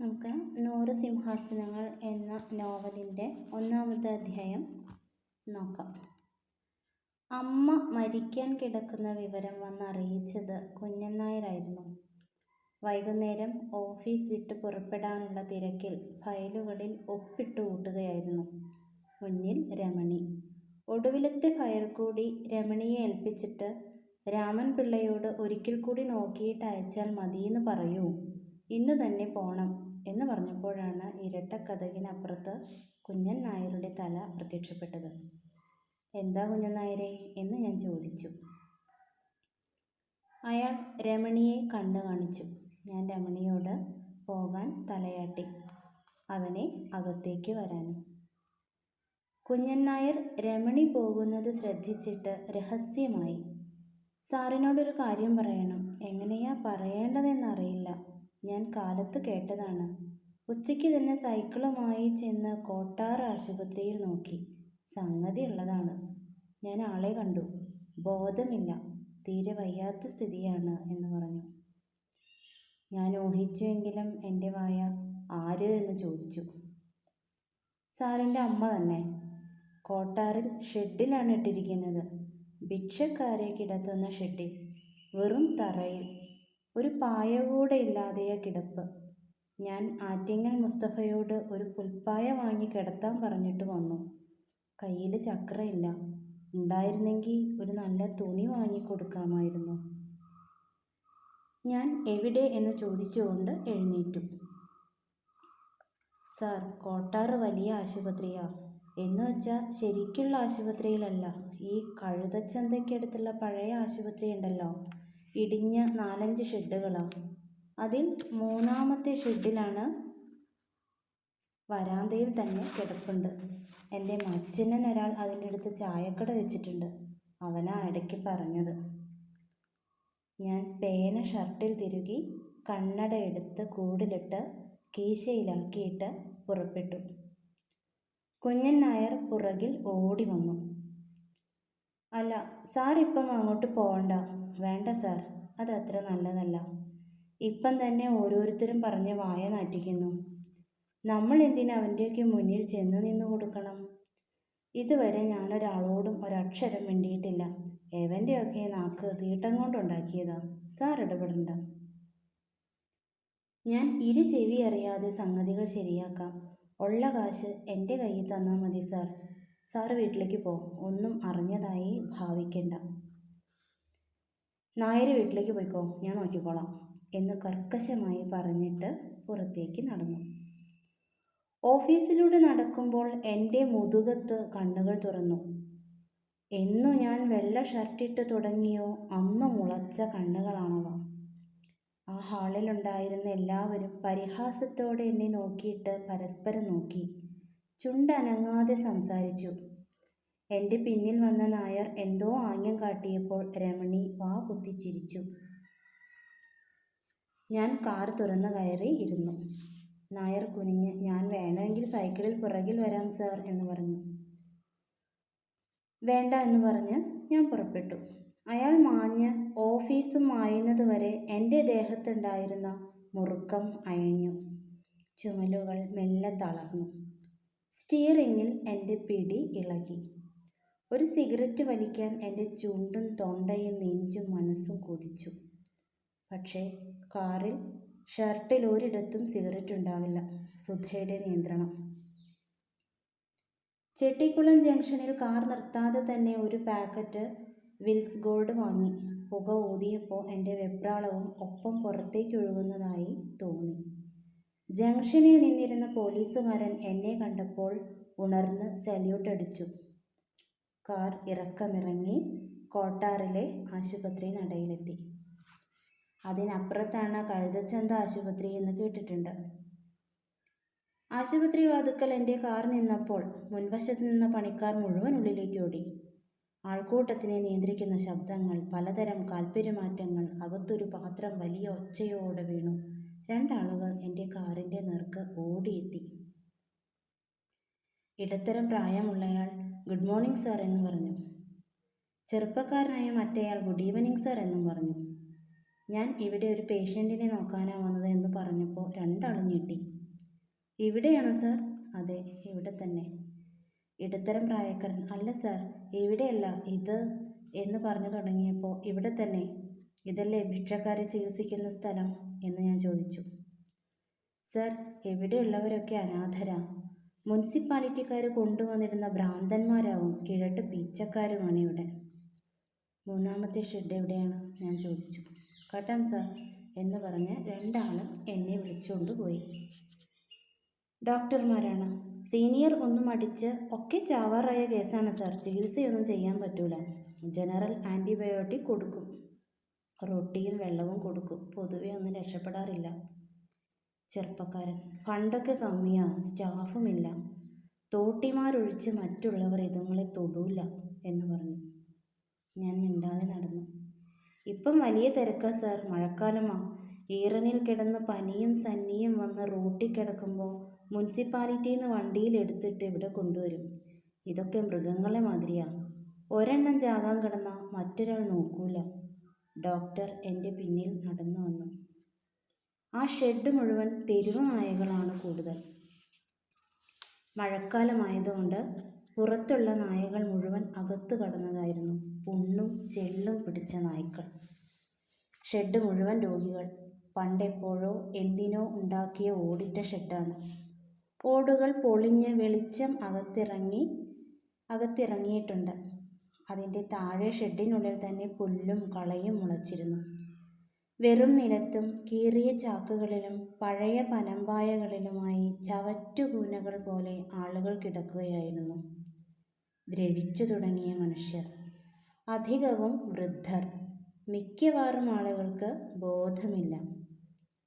നമുക്ക് നൂറ് സിംഹാസനങ്ങൾ എന്ന നോവലിന്റെ ഒന്നാമത്തെ അധ്യായം നോക്കാം. അമ്മ മരിക്കാൻ കിടക്കുന്ന വിവരം വന്നറിയിച്ചത് കുഞ്ഞൻ നായരായിരുന്നു വൈകുന്നേരം ഓഫീസ് വിട്ട് പുറപ്പെടാനുള്ള തിരക്കിൽ ഫയലുകളിൽ ഒപ്പിട്ട് കൂട്ടുകയായിരുന്നു മുന്നിൽ രമണി. ഒടുവിലത്തെ ഫയൽ കൂടി രമണിയെ ഏൽപ്പിച്ചിട്ട് രാമൻ പിള്ളയോട് ഒരിക്കൽ കൂടി നോക്കിയിട്ട് അയച്ചാൽ മതിയെന്ന് പറയൂ. ഇന്നു തന്നെ പോണം എന്ന് പറഞ്ഞപ്പോഴാണ് ഇരട്ട ഇരട്ടക്കതകിനപ്പുറത്ത് കുഞ്ഞൻ നായരുടെ തല പ്രത്യക്ഷപ്പെട്ടത്. എന്താ കുഞ്ഞൻ നായരെ? എന്ന് ഞാൻ ചോദിച്ചു. അയാൾ രമണിയെ കണ്ണു കാണിച്ചു. ഞാൻ രമണിയോട് പോകാൻ തലയാട്ടി. അവനെ അകത്തേക്ക് വരാനും. കുഞ്ഞൻ നായർ രമണി പോകുന്നത് ശ്രദ്ധിച്ചിട്ട് രഹസ്യമായി. സാറിനോടൊരു കാര്യം പറയണം. എങ്ങനെയാ പറയേണ്ടതെന്നറിയില്ല ഞാൻ കാലത്ത് കേട്ടതാണ്. ഉച്ചയ്ക്ക് തന്നെ സൈക്കിളുമായി ചെന്ന് കോട്ടാർ ആശുപത്രിയിൽ നോക്കി. സംഗതി ഉള്ളതാണ്. ഞാൻ ആളെ കണ്ടു. ബോധമില്ല. തീരെ വയ്യാത്ത സ്ഥിതിയാണ് എന്ന് പറഞ്ഞു. ഞാൻ ഊഹിച്ചുവെങ്കിലും എന്റെ വായ ആര് എന്ന് ചോദിച്ചു. സാറിന്റെ അമ്മ തന്നെ. കോട്ടാറിൽ ഷെഡിലാണ് ഇട്ടിരിക്കുന്നത്. ഭിക്ഷക്കാരെ കിടത്തുന്ന ഷെഡിൽ. വെറും തറയിൽ. ഒരു പായ കൂടെ ഇല്ലാതെയ കിടപ്പ്. ഞാൻ ആറ്റിങ്ങൽ മുസ്തഫയോട് ഒരു പുൽപ്പായ വാങ്ങി കിടത്താൻ പറഞ്ഞിട്ട് വന്നു. കയ്യിൽ ചക്രയില്ല. ഉണ്ടായിരുന്നെങ്കിൽ ഒരു നല്ല തുണി വാങ്ങി കൊടുക്കാമായിരുന്നു. ഞാൻ എവിടെ എന്ന് ചോദിച്ചുകൊണ്ട് എഴുന്നേറ്റു. സാർ കോട്ടാറ് വലിയ ആശുപത്രിയാ. എന്ന് വെച്ചാൽ ശരിക്കുള്ള ആശുപത്രിയിലല്ല. ഈ കഴുതച്ചന്തയ്ക്കടുത്തുള്ള പഴയ ആശുപത്രി ഉണ്ടല്ലോ ഇടിഞ്ഞ നാലഞ്ച് ഷെഡുകളാണ് അതിൽ മൂന്നാമത്തെ ഷെഡിലാണ് വരാന്തയിൽ തന്നെ കിടപ്പുണ്ട്. എന്റെ മച്ചിനൻ ഒരാൾ അതിന്റെ അടുത്ത് ചായക്കട വെച്ചിട്ടുണ്ട്. അവനാ ഇടയ്ക്ക് പറഞ്ഞത്. ഞാൻ പേന ഷർട്ടിൽ തിരുകി കണ്ണട എടുത്ത് കൂടിലിട്ട് കീശയിലാക്കിയിട്ട് പുറപ്പെട്ടു. കുഞ്ഞൻ നായർ പുറകിൽ ഓടി വന്നു. അല്ല സാർ ഇപ്പം അങ്ങോട്ട് പോകണ്ട. വേണ്ട സാർ അത് അത്ര നല്ലതല്ല. ഇപ്പം തന്നെ ഓരോരുത്തരും പറഞ്ഞ് വായ നാറ്റിക്കുന്നു. നമ്മൾ എന്തിനാ അവന്റെയൊക്കെ മുന്നിൽ ചെന്ന് നിന്ന് കൊടുക്കണം? ഇതുവരെ ഞാനൊരാളോടും ഒരക്ഷരം മിണ്ടിയിട്ടില്ല. എവന്റെയൊക്കെ നാക്ക് തീട്ടം കൊണ്ടുണ്ടാക്കിയതാ. സാർ ഇടപെടണ്ട. ഞാൻ ഇരു ചെവി അറിയാതെ സംഗതികൾ ശരിയാക്കാം. ഉള്ള കാശ് എന്റെ കയ്യിൽ തന്നാൽ മതി സാർ. സാർ വീട്ടിലേക്ക് പോ. ഒന്നും അറിഞ്ഞതായി ഭാവിക്കണ്ട. നായർ വീട്ടിലേക്ക് പോയിക്കോ ഞാൻ നോക്കിക്കോളാം എന്ന് കർക്കശമായി പറഞ്ഞിട്ട് പുറത്തേക്ക് നടന്നു. ഓഫീസിലൂടെ നടക്കുമ്പോൾ എന്റെ മുതുകത്ത് കണ്ണുകൾ തുറന്നു. എന്നു ഞാൻ വെള്ള ഷർട്ടിട്ട് തുടങ്ങിയോ അന്ന് മുളച്ച കണ്ണുകളാണവ. ആ ഹാളിലുണ്ടായിരുന്ന എല്ലാവരും പരിഹാസത്തോടെ എന്നെ നോക്കിയിട്ട് പരസ്പരം നോക്കി. ചുണ്ടനങ്ങാതെ സംസാരിച്ചു. എന്റെ പിന്നിൽ വന്ന നായർ എന്തോ ആംഗ്യം കാട്ടിയപ്പോൾ രമണി വാ കുത്തിച്ചിരിച്ചു ഞാൻ കാർ തുറന്ന് കയറി ഇരുന്നു. നായർ കുനിഞ്ഞ് ഞാൻ വേണമെങ്കിൽ സൈക്കിളിൽ പുറകിൽ വരാം സർ എന്ന് പറഞ്ഞു. വേണ്ട എന്ന് പറഞ്ഞ് ഞാൻ പുറപ്പെട്ടു. അയാൾ മാഞ്ഞ് ഓഫീസ് മായുന്നതുവരെ എന്റെ ദേഹത്തുണ്ടായിരുന്ന മുറുക്കം അയഞ്ഞു. ചുമലുകൾ മെല്ലെ തളർന്നു. സ്റ്റിയറിങ്ങിൽ എന്റെ പിടി ഇളകി. ഒരു സിഗരറ്റ് വലിക്കാൻ എന്റെ ചുണ്ടും തൊണ്ടയും നെഞ്ചും മനസ്സും കൊതിച്ചു. പക്ഷേ കാറിൽ ഷർട്ടിൽ ഒരിടത്തും സിഗരറ്റ് ഉണ്ടാവില്ല. സുധയുടെ നിയന്ത്രണം. ചെട്ടിക്കുളം ജംഗ്ഷനിൽ കാർ നിർത്താതെ തന്നെ ഒരു പാക്കറ്റ് വിൽസ് ഗോൾഡ് വാങ്ങി. പുക ഊതിയപ്പോൾ എന്റെ വെപ്രാളവും ഒപ്പം പുറത്തേക്ക് ഒഴുകുന്നതായി തോന്നി. ജംഗ്ഷനിൽ നിന്നിരുന്ന പോലീസുകാരൻ എന്നെ കണ്ടപ്പോൾ ഉണർന്ന് സല്യൂട്ട് അടിച്ചു. കാർ ഇറക്കമിറങ്ങി കോട്ടാറിലെ ആശുപത്രി നടയിലെത്തി. അതിനപ്പുറത്താണ് കഴുതച്ചന്ത ആശുപത്രി എന്ന് കേട്ടിട്ടുണ്ട്. ആശുപത്രി വാതുക്കൽ എന്റെ കാർ നിന്നപ്പോൾ മുൻവശത്ത് നിന്ന പണിക്കാർ മുഴുവൻ ഉള്ളിലേക്ക് ഓടി. ആൾക്കൂട്ടത്തിനെ നിയന്ത്രിക്കുന്ന ശബ്ദങ്ങൾ പലതരം കാൽപ്പെരുമാറ്റങ്ങൾ അകത്തൊരു പാത്രം വലിയ ഒച്ചയോടെ വീണു. രണ്ടാളുകൾ എന്റെ കാറിന്റെ നേർക്ക് ഓടിയെത്തി. ഇടത്തരം പ്രായമുള്ളയാൾ ഗുഡ് മോർണിംഗ് സാർ എന്ന് പറഞ്ഞു. ചെറുപ്പക്കാരനായ മറ്റേയാൾ ഗുഡ് ഈവനിങ് സാർ എന്നും പറഞ്ഞു. ഞാൻ ഇവിടെ ഒരു പേഷ്യന്റിനെ നോക്കാനാണ് വന്നത് എന്ന് പറഞ്ഞപ്പോൾ രണ്ടാളും ഞെട്ടി. ഇവിടെയാണോ സാർ? അതെ ഇവിടെ തന്നെ. ഇടത്തരം പ്രായക്കാരൻ. അല്ല സാർ ഇവിടെയല്ല. ഇത് എന്ന് പറഞ്ഞു തുടങ്ങിയപ്പോൾ ഇവിടെ തന്നെ. ഇതല്ലേ ഭിക്ഷക്കാരെ ചികിത്സിക്കുന്ന സ്ഥലം? എന്ന് ഞാൻ ചോദിച്ചു. സാർ ഇവിടെയുള്ളവരൊക്കെ അനാഥരാ. മുനിസിപ്പാലിറ്റിക്കാർ കൊണ്ടുവന്നിരുന്ന ഭ്രാന്തന്മാരാവും കിഴട്ട് പീച്ചക്കാരുമാണ് ഇവിടെ. മൂന്നാമത്തെ ഷെഡ് എവിടെയാണ്? ഞാൻ ചോദിച്ചു. കാട്ടാം സാർ എന്ന് പറഞ്ഞ് രണ്ടാളും എന്നെ വിളിച്ചുകൊണ്ട് പോയി. ഡോക്ടർമാരാണ്. സീനിയർ ഒന്നും അടിച്ച് ഒക്കെ ചാവാറായ കേസാണ് സാർ. ചികിത്സയൊന്നും ചെയ്യാൻ പറ്റൂല. ജനറൽ ആന്റിബയോട്ടിക് കൊടുക്കും. റൊട്ടിയും വെള്ളവും കൊടുക്കും. പൊതുവെ ഒന്നും രക്ഷപ്പെടാറില്ല. ചെറുപ്പക്കാരൻ. ഫണ്ടൊക്കെ കമ്മിയാണ് സ്റ്റാഫുമില്ല. തോട്ടിമാരൊഴിച്ച് മറ്റുള്ളവർ ഇതുങ്ങളെ തൊടൂല എന്ന് പറഞ്ഞു. ഞാൻ മിണ്ടാതെ നടന്നു. ഇപ്പം വലിയ തിരക്കാ സാർ. മഴക്കാലമാ. ഈറനിൽ കിടന്ന് പനിയും സന്നിയും വന്ന് റോട്ടിൽ കിടക്കുമ്പോൾ മുനിസിപ്പാലിറ്റിയിൽ നിന്ന് വണ്ടിയിലെടുത്തിട്ട് ഇവിടെ കൊണ്ടുവരും. ഇതൊക്കെ മൃഗങ്ങളെ മാതിരിയാ. ഒരെണ്ണം ചാകാൻ കിടന്നാൽ മറ്റൊരാൾ നോക്കൂല. ഡോക്ടർ എന്റെ പിന്നിൽ നടന്നു വന്നു. ആ ഷെഡ് മുഴുവൻ തെരുവ് നായകളാണ് കൂടുതൽ. മഴക്കാലമായതുകൊണ്ട് പുറത്തുള്ള നായകൾ മുഴുവൻ അകത്ത് കടന്നതായിരുന്നു. പുണ്ണും ചെള്ളും പിടിച്ച നായ്ക്കൾ. ഷെഡ് മുഴുവൻ രോഗികൾ. പണ്ടെപ്പോഴോ എന്തിനോ ഉണ്ടാക്കിയ ഓടിട്ട ഷെഡാണ്. ഓടുകൾ പൊളിഞ്ഞ് വെളിച്ചം അകത്തിറങ്ങി അകത്തിറങ്ങിയിട്ടുണ്ട്. അതിന്റെ താഴെ ഷെഡിനുള്ളിൽ തന്നെ പുല്ലും കളയും മുളച്ചിരുന്നു. വെറും നിലത്തും കീറിയ ചാക്കുകളിലും പഴയ പനമ്പായകളിലുമായി ചവറ്റുകൂനകൾ പോലെ ആളുകൾ കിടക്കുകയായിരുന്നു. ദ്രവിച്ചു തുടങ്ങിയ മനുഷ്യർ. അധികവും വൃദ്ധർ. മിക്കവാറും ആളുകൾക്ക് ബോധമില്ല.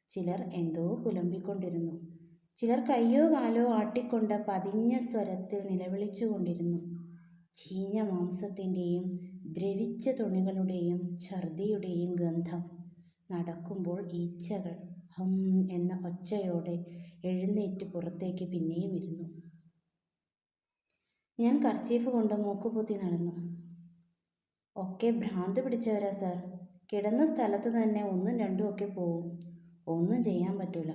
ചിലർ എന്തോ പുലമ്പിക്കൊണ്ടിരുന്നു ചിലർ കയ്യോ കാലോ ആട്ടിക്കൊണ്ട് പതിഞ്ഞ സ്വരത്തിൽ നിലവിളിച്ചുകൊണ്ടിരുന്നു. ചീഞ്ഞ മാംസത്തിന്റെയും ദ്രവിച്ച തുണികളുടെയും ഛർദിയുടെയും ഗന്ധം. നടക്കുമ്പോൾ ഈച്ചകൾ ഹം എന്ന ഒച്ചയോടെ എഴുന്നേറ്റ് പുറത്തേക്ക് പിന്നെയും ഇരുന്നു. ഞാൻ കർച്ചീഫ് കൊണ്ട് മൂക്കുപൊത്തി നടന്നു. ഒക്കെ ഭ്രാന്ത് പിടിച്ചവരാ സാർ. കിടന്ന സ്ഥലത്ത് തന്നെ ഒന്നും രണ്ടും ഒക്കെ പോവും. ഒന്നും ചെയ്യാൻ പറ്റൂല.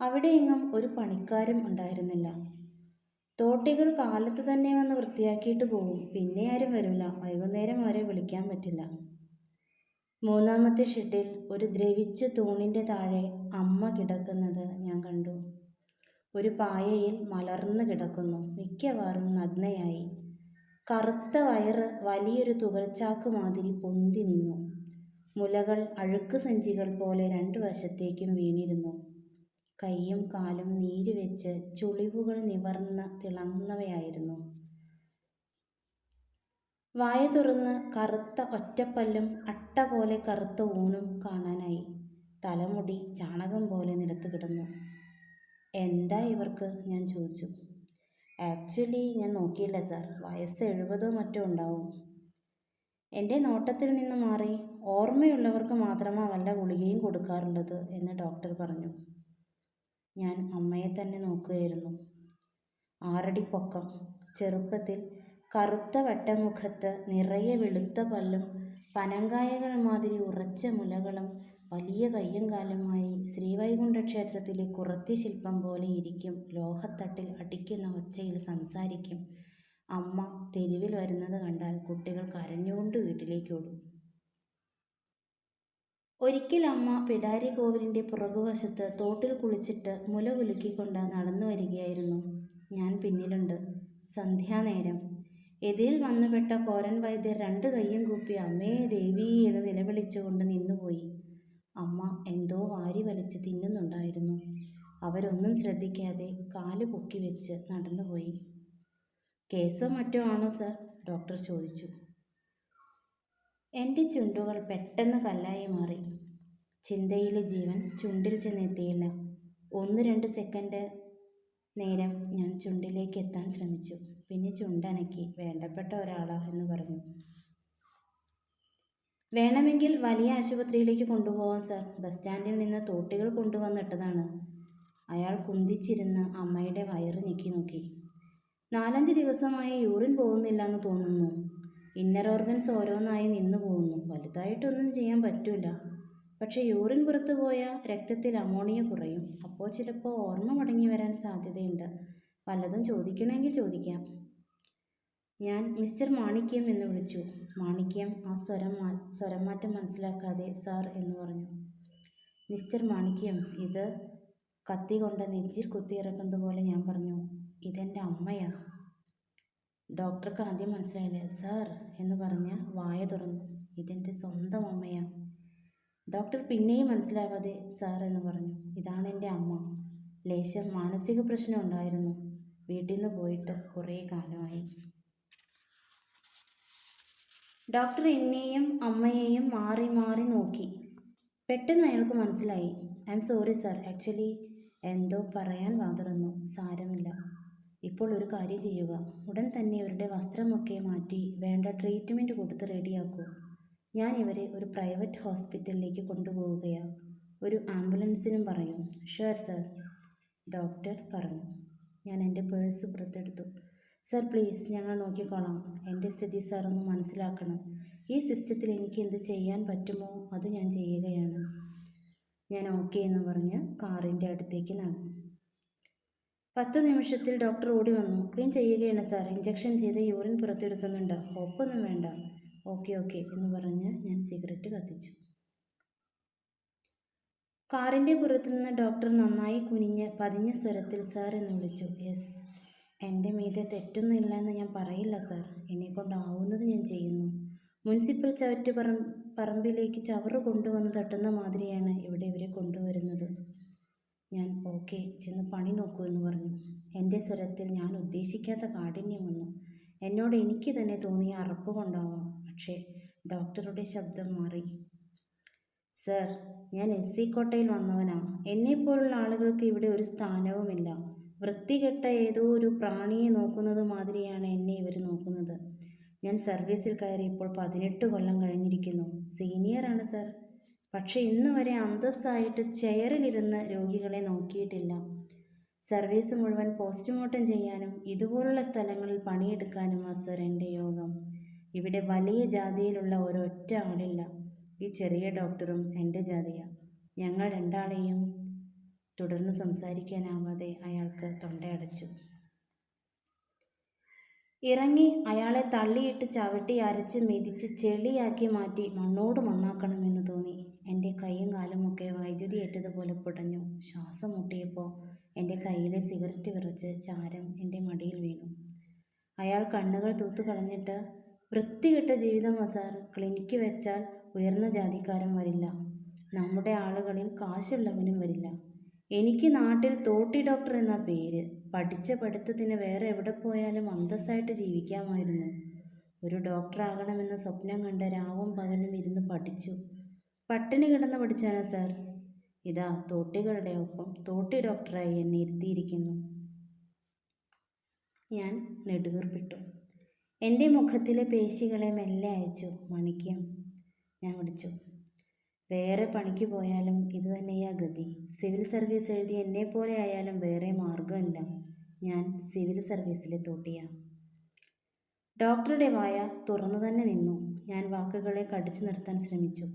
അവിടെയെങ്ങും ഒരു പണിക്കാരും ഉണ്ടായിരുന്നില്ല. തോട്ടികൾ കാലത്ത് തന്നെ വന്ന് വൃത്തിയാക്കിയിട്ട് പോകും പിന്നെ ആരും വരില്ല വൈകുന്നേരം വരെ വിളിക്കാൻ പറ്റില്ല. മൂന്നാമത്തെ ഷെഡിൽ ഒരു ദ്രവിച്ച തൂണിന്റെ താഴെ അമ്മ കിടക്കുന്നത് ഞാൻ കണ്ടു. ഒരു പായയിൽ മലർന്നു കിടക്കുന്നു. മിക്കവാറും നഗ്നയായി. കറുത്ത വയറ് വലിയൊരു തുകൽച്ചാക്ക് മാതിരി പൊന്തി നിന്നു. മുലകൾ അഴുക്ക് സഞ്ചികൾ പോലെ രണ്ടു വശത്തേക്കും വീണിരുന്നു. കയ്യും കാലും നീര് വെച്ച് ചുളിവുകൾ നിവർന്ന് തിളങ്ങുന്നവയായിരുന്നു. വായ തുറന്ന് കറുത്ത ഒറ്റപ്പല്ലും അട്ട പോലെ കറുത്ത ഊണും കാണാനായി. തലമുടി ചാണകം പോലെ നിലത്ത് കിടന്നു. എന്താ ഇവർക്ക്? ഞാൻ ചോദിച്ചു. ആക്ച്വലി ഞാൻ നോക്കിയില്ല സാർ. വയസ്സ് എഴുപതോ മറ്റോ ഉണ്ടാവും. എന്റെ നോട്ടത്തിൽ നിന്ന് മാറി ഓർമ്മയുള്ളവർക്ക് മാത്രമാണ് വല്ല ഗുളികയും കൊടുക്കാറുള്ളത് എന്ന് ഡോക്ടർ പറഞ്ഞു. ഞാൻ അമ്മയെ തന്നെ നോക്കുകയായിരുന്നു. ആറടി പൊക്കം ചെറുപ്പത്തിൽ കറുത്ത വട്ടമുഖത്ത് നിറയെ വെളുത്ത പല്ലും പനങ്കായകൾ മാതിരി ഉറച്ച മുലകളും വലിയ കയ്യും കാലുമായി ശ്രീവൈകുണ്ഠ ക്ഷേത്രത്തിലെ കുറത്തി ശില്പം പോലെ ഇരിക്കും. ലോഹത്തട്ടിൽ അടിക്കുന്ന ഒച്ചയിൽ സംസാരിക്കും. അമ്മ തെരുവിൽ വരുന്നത് കണ്ടാൽ കുട്ടികൾ കരഞ്ഞുകൊണ്ട് വീട്ടിലേക്ക് ഓടും. ഒരിക്കൽ അമ്മ പിടാരി കോവിലിന്റെ പുറകുവശത്ത് തോട്ടിൽ കുളിച്ചിട്ട് മുല കുലുക്കിക്കൊണ്ട് നടന്നു വരികയായിരുന്നു ഞാൻ പിന്നിലുണ്ട്. സന്ധ്യാനേരം. എതിരിൽ വന്നുപെട്ട കോരൻ വൈദ്യർ രണ്ട് കൈയും കൂപ്പി അമ്മേ ദേവി എന്ന് നിലവിളിച്ചുകൊണ്ട് നിന്നുപോയി. അമ്മ എന്തോ വാരി വലിച്ച് തിന്നുന്നുണ്ടായിരുന്നു. അവരൊന്നും ശ്രദ്ധിക്കാതെ കാൽ പൊക്കി വെച്ച് നടന്നുപോയി. കേസോ മറ്റോ ആണോ സർ? ഡോക്ടർ ചോദിച്ചു. എന്റെ ചുണ്ടുകൾ പെട്ടെന്ന് കല്ലായി മാറി. ചിന്തയിലെ ജീവൻ ചുണ്ടിൽ ചെന്നെത്തിയില്ല. ഒന്ന് രണ്ട് സെക്കൻഡ് നേരം ഞാൻ ചുണ്ടിലേക്ക് എത്താൻ ശ്രമിച്ചു. പിന്നെ ചുണ്ടനക്കി വേണ്ടപ്പെട്ട ഒരാളാ എന്ന് പറഞ്ഞു. വേണമെങ്കിൽ വലിയ ആശുപത്രിയിലേക്ക് കൊണ്ടുപോകാം സർ. ബസ് സ്റ്റാൻഡിൽ നിന്ന് തോട്ടികൾ കൊണ്ടുവന്നിട്ടതാണ്. അയാൾ കുന്തിച്ചിരുന്ന് അമ്മയുടെ വയറ് ഞെക്കി നോക്കി. നാലഞ്ച് ദിവസമായി യൂറിൻ പോകുന്നില്ല എന്ന് തോന്നുന്നു. ഇന്നർ ഓർഗൻസ് ഓരോന്നായി നിന്നു പോകുന്നു. വലുതായിട്ടൊന്നും ചെയ്യാൻ പറ്റൂല. പക്ഷേ യൂറിൻ പുറത്തു പോയാൽ രക്തത്തിൽ അമോണിയ കുറയും. അപ്പോൾ ചിലപ്പോൾ ഓർമ്മ മടങ്ങി വരാൻ സാധ്യതയുണ്ട്. വല്ലതും ചോദിക്കണമെങ്കിൽ ചോദിക്കാം. ഞാൻ മിസ്റ്റർ മാണിക്യം എന്ന് വിളിച്ചു. മാണിക്യം ആ സ്വരം മാ സ്വരം മാറ്റം മനസ്സിലാക്കാതെ സാർ എന്ന് പറഞ്ഞു. മിസ്റ്റർ മാണിക്യം ഇത് കത്തി കൊണ്ട് നെഞ്ചിൽ കുത്തിയിറക്കുന്നത് പോലെ ഞാൻ പറഞ്ഞു. ഇതെന്റെ അമ്മയാ. ഡോക്ടർക്ക് ആദ്യം മനസ്സിലായില്ല? സാർ എന്ന് പറഞ്ഞ് വായ തുറന്നു. ഇതെന്റെ സ്വന്തം അമ്മയാ. ഡോക്ടർ പിന്നെയും മനസ്സിലാവാതെ സാർ എന്ന് പറഞ്ഞു. ഇതാണ് എന്റെ അമ്മ. ലേശം മാനസിക പ്രശ്നം ഉണ്ടായിരുന്നു. വീട്ടിൽ നിന്ന് പോയിട്ട് കുറേ കാലമായി. ഡോക്ടർ എന്നെയും അമ്മയെയും മാറി മാറി നോക്കി. പെട്ടെന്ന് അയാൾക്ക് മനസ്സിലായി. I'm sorry sir. ആക്ച്വലി എന്തോ പറയാൻ വാതുറന്നു സാരമില്ല. ഇപ്പോൾ ഒരു കാര്യം ചെയ്യുക. ഉടൻ തന്നെ ഇവരുടെ വസ്ത്രമൊക്കെ മാറ്റി വേണ്ട ട്രീറ്റ്മെന്റ് കൊടുത്ത് റെഡിയാക്കൂ. ഞാൻ ഇവരെ ഒരു പ്രൈവറ്റ് ഹോസ്പിറ്റലിലേക്ക് കൊണ്ടുപോവുകയാണ്. ഒരു ആംബുലൻസിനും പറയും. ഷുവർ സർ ഡോക്ടർ പറഞ്ഞു. ഞാൻ എന്റെ പേഴ്സ് പുറത്തെടുത്തു. സർ പ്ലീസ് ഞങ്ങൾ നോക്കിക്കോളാം. എന്റെ സ്ഥിതി സാർ ഒന്ന് മനസ്സിലാക്കണം. ഈ സിസ്റ്റത്തിൽ എനിക്ക് എന്ത് ചെയ്യാൻ പറ്റുമോ അത് ഞാൻ ചെയ്യുകയാണ്. ഞാൻ ഓക്കെ എന്ന് പറഞ്ഞ് കാറിന്റെ അടുത്തേക്ക് നടന്നു. പത്ത് നിമിഷത്തിൽ ഡോക്ടർ ഓടി വന്നു. ക്ലീൻ ചെയ്യുകയാണ് സാർ. ഇഞ്ചക്ഷൻ ചെയ്ത് യൂറിൻ പുറത്തെടുക്കുന്നുണ്ട്. ഹോപ്പൊന്നും വേണ്ട. ഓക്കെ ഓക്കെ എന്ന് പറഞ്ഞ് ഞാൻ സിഗരറ്റ് കത്തിച്ചു. കാറിന്റെ പുറത്തുനിന്ന് ഡോക്ടർ നന്നായി കുനിഞ്ഞ് പതിഞ്ഞ സ്വരത്തിൽ സാർ എന്ന് വിളിച്ചു. യെസ് എന്റെ മീതെ തെറ്റൊന്നുമില്ല എന്ന് ഞാൻ പറയില്ല സാർ. എന്നെക്കൊണ്ടാവുന്നത് ഞാൻ ചെയ്യുന്നു. മുനിസിപ്പൽ ചവറ്റ് പറം പറമ്പിലേക്ക് ചവറ് കൊണ്ടുവന്ന് തട്ടുന്ന മാതിരിയാണ് ഇവിടെ ഇവരെ കൊണ്ടുവരുന്നത്. ഞാൻ ഓക്കെ ചെന്ന് പണി നോക്കൂ എന്ന് പറഞ്ഞു. എന്റെ സ്വരത്തിൽ ഞാൻ ഉദ്ദേശിക്കാത്ത കാഠിന്യം വന്നു. എന്നോട് എനിക്ക് തന്നെ തോന്നിയ അറപ്പ് കൊണ്ടാവാം. പക്ഷേ ഡോക്ടറുടെ ശബ്ദം മാറി. സർ ഞാൻ എസ് സി കോട്ടയിൽ വന്നവനാണ് എന്നെപ്പോലുള്ള ആളുകൾക്ക് ഇവിടെ ഒരു സ്ഥാനവുമില്ല. വൃത്തികെട്ട ഏതോ ഒരു പ്രാണിയെ നോക്കുന്നത് മാതിരിയാണ് എന്നെ ഇവർ നോക്കുന്നത്. ഞാൻ സർവീസിൽ കയറി ഇപ്പോൾ പതിനെട്ട് കൊല്ലം കഴിഞ്ഞിരിക്കുന്നു. സീനിയറാണ് സർ പക്ഷെ ഇന്ന് വരെ അന്തസ്സായിട്ട് ചെയറിലിരുന്ന് രോഗികളെ നോക്കിയിട്ടില്ല. സർവീസ് മുഴുവൻ പോസ്റ്റ്മോർട്ടം ചെയ്യാനും ഇതുപോലുള്ള സ്ഥലങ്ങളിൽ പണിയെടുക്കാനുമാ സർ എന്റെ യോഗം. ഇവിടെ വലിയ ജാതിയിലുള്ള ഒരൊറ്റ ആളില്ല. ഈ ചെറിയ ഡോക്ടറും എന്റെ ജാതിയാണ് ഞങ്ങൾ രണ്ടാളെയും തുടർന്ന് സംസാരിക്കാനാവാതെ അയാൾക്ക് തൊണ്ടയടച്ചു. ഇറങ്ങി അയാളെ തള്ളിയിട്ട് ചവിട്ടി അരച്ച് മെതിച്ച് ചെളിയാക്കി മാറ്റി മണ്ണോട് മണ്ണാക്കണമെന്ന് തോന്നി. എന്റെ കൈയും കാലുമൊക്കെ വൈദ്യുതി ഏറ്റതുപോലെ പൊടഞ്ഞു. ശ്വാസം മുട്ടിയപ്പോൾ എന്റെ കയ്യിലെ സിഗരറ്റ് വിറച്ച് ചാരം എന്റെ മടിയിൽ വീണു. അയാൾ കണ്ണുകൾ തൂത്തു കളഞ്ഞിട്ട് വൃത്തികെട്ട ജീവിതം സാർ. ക്ലിനിക്ക് വെച്ചാൽ ഉയർന്ന ജാതിക്കാരൻ വരില്ല. നമ്മുടെ ആളുകളിൽ കാശുള്ളവനും വരില്ല. എനിക്ക് നാട്ടിൽ തോട്ടി ഡോക്ടർ എന്ന പേര്. പഠിച്ച പഠിത്തത്തിന് വേറെ എവിടെ പോയാലും അന്തസ്സായിട്ട് ജീവിക്കാമായിരുന്നു. ഒരു ഡോക്ടറാകണമെന്ന സ്വപ്നം കണ്ട രാവും പകലും ഇരുന്ന് പഠിച്ചു. പട്ടിണി കിടന്ന് പഠിച്ചാണ് സാർ. ഇതാ തോട്ടികളുടെ ഒപ്പം തോട്ടി ഡോക്ടറായി എന്നെ ഇരുത്തിയിരിക്കുന്നു. ഞാൻ നെടുവീർപ്പിട്ടു. എന്റെ മുഖത്തിലെ പേശികളെ മെല്ലെ അയച്ചു. മണിക്കം ഞാൻ വിളിച്ചു. വേറെ പണിക്ക് പോയാലും ഇത് തന്നെയാ ഗതി. സിവിൽ സർവീസ് എഴുതി എന്നെപ്പോലെ ആയാലും വേറെ മാർഗമില്ല ഞാൻ സിവിൽ സർവീസിലെ തോട്ടിയാ. ഡോക്ടറുടെ വായ തുറന്നു തന്നെ നിന്നു. ഞാൻ വാക്കുകളെ കടിച്ചു നിർത്താൻ ശ്രമിച്ചു.